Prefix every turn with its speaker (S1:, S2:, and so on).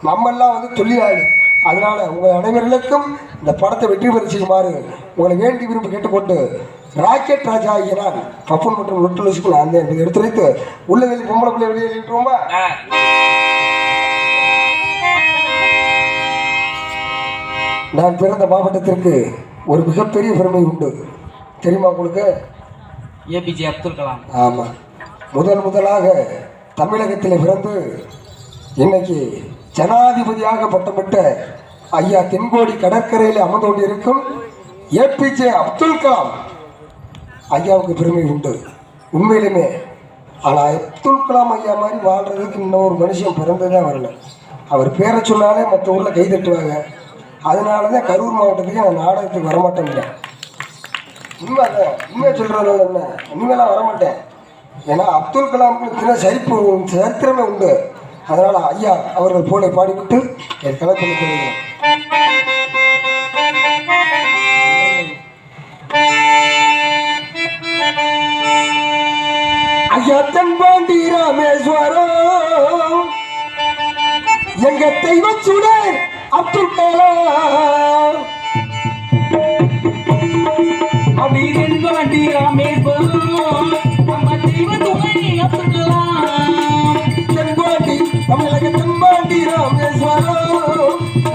S1: நம்மெல்லாம் வந்து தொழிலாளி. அதனால உங்கள் அனைவர்களுக்கும் இந்த படத்தை வெற்றி பெற செய்யுமாறு உங்களை வேண்டி விரும்பி கேட்டுக்கொண்டு ராக்கெட் ராஜா ஆகிய நான் பப்பன் மற்றும் நுட்டுலசுக்கு நான் என்பதை எடுத்துரைத்து உள்ள வெளி பொம்பளை பிள்ளை வெளியே எழுப்பிட்டுருவோமா
S2: ஆ,
S1: நான் பிறந்த மாவட்டத்திற்கு ஒரு மிகப்பெரிய பெருமை உண்டு. தெரியுமா உங்களுக்கு?
S2: ஏபிஜே அப்துல் கலாம்.
S1: ஆமாம் முதல் முதலாக தமிழகத்தில் பிறந்து இன்னைக்கு ஜனாதிபதியாக பட்டமிட்ட ஐயா தென்கோடி கடற்கரையில் அமர்ந்து கொண்டிருக்கும் ஏபிஜே அப்துல் கலாம். ஐயாவுக்கு பெருமை உண்டு. உண்மையிலுமே ஆனால் அப்துல் கலாம் ஐயா மாதிரி வாழ்றதுக்கு ஒரு மனுஷன் பிறந்ததே வரல. அவர் பேரை சொன்னாலே மற்ற ஊரில் கை தட்டுவாங்க. அதனால தான் கரூர் மாவட்டத்துக்கு நான் நாடகத்துக்கு வரமாட்டேன் உண்மை அதான் உண்மையை சொல்கிறதுனால என்ன? இனிமேலாம் வரமாட்டேன். ஏன்னா அப்துல் கலாமுக்கு சரிப்பு சரித்திரமே உண்டு. அதனால் ஐயா அவர்கள் போலை பாடிவிட்டு என் கலப்பணி தெரியும் ஐயா தென்பாண்டி ராமேஸ்வரம். எங்க தெய்வ சுடர் அப்துல் கலாம்.
S2: அப்படி தென்பாண்டி ராமே.